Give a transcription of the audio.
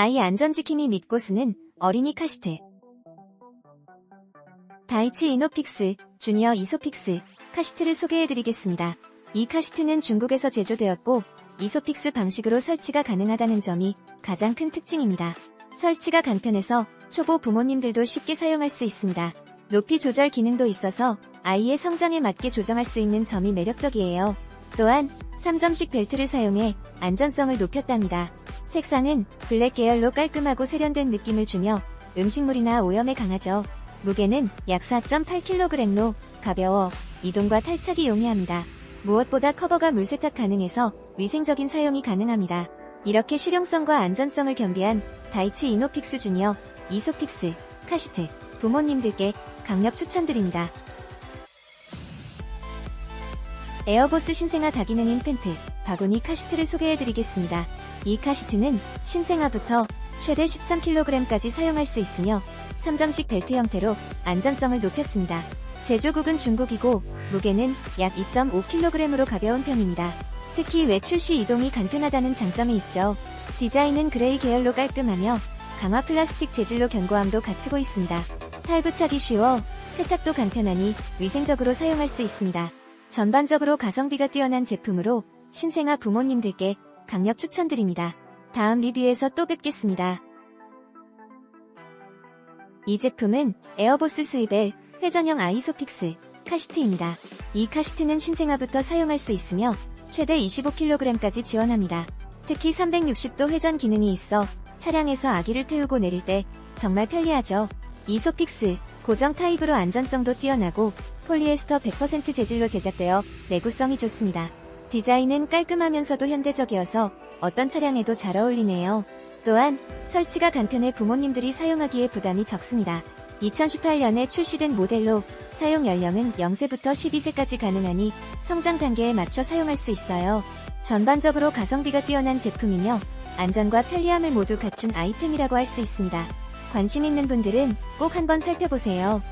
아이 안전지킴이 믿고 쓰는 어린이 카시트. 다이치 이노픽스 주니어 이소픽스 카시트를 소개해드리겠습니다. 이 카시트는 중국에서 제조되었고 이소픽스 방식으로 설치가 가능하다는 점이 가장 큰 특징입니다. 설치가 간편해서 초보 부모님들도 쉽게 사용할 수 있습니다. 높이 조절 기능도 있어서 아이의 성장에 맞게 조정할 수 있는 점이 매력적이에요. 또한 3점식 벨트를 사용해 안전성을 높였답니다. 색상은 블랙 계열로 깔끔하고 세련된 느낌을 주며 음식물이나 오염에 강하죠. 무게는 약 4.8kg로 가벼워 이동과 탈착이 용이합니다. 무엇보다 커버가 물세탁 가능해서 위생적인 사용이 가능합니다. 이렇게 실용성과 안전성을 겸비한 다이치 이노픽스 주니어 이소픽스 카시트 부모님들께 강력 추천드립니다. 에어보스 신생아 다기능인 펜트 바구니 카시트를 소개해드리겠습니다. 이 카시트는 신생아부터 최대 13kg까지 사용할 수 있으며 3점식 벨트 형태로 안전성을 높였습니다. 제조국은 중국이고 무게는 약 2.5kg으로 가벼운 편입니다. 특히 외출 시 이동이 간편하다는 장점이 있죠. 디자인은 그레이 계열로 깔끔하며 강화 플라스틱 재질로 견고함도 갖추고 있습니다. 탈부착이 쉬워 세탁도 간편하니 위생적으로 사용할 수 있습니다. 전반적으로 가성비가 뛰어난 제품으로 신생아 부모님들께 강력 추천드립니다. 다음 리뷰에서 또 뵙겠습니다. 이 제품은 에어보스 스위벨 회전형 아이소픽스 카시트입니다. 이 카시트는 신생아부터 사용할 수 있으며 최대 25kg까지 지원합니다. 특히 360도 회전 기능이 있어 차량에서 아기를 태우고 내릴 때 정말 편리하죠. 이소픽스 고정 타입으로 안전성도 뛰어나고 폴리에스터 100% 재질로 제작되어 내구성이 좋습니다. 디자인은 깔끔하면서도 현대적이어서 어떤 차량에도 잘 어울리네요. 또한 설치가 간편해 부모님들이 사용하기에 부담이 적습니다. 2018년에 출시된 모델로 사용 연령은 0세부터 12세까지 가능하니 성장 단계에 맞춰 사용할 수 있어요. 전반적으로 가성비가 뛰어난 제품이며 안전과 편리함을 모두 갖춘 아이템이라고 할 수 있습니다. 관심 있는 분들은 꼭 한번 살펴보세요.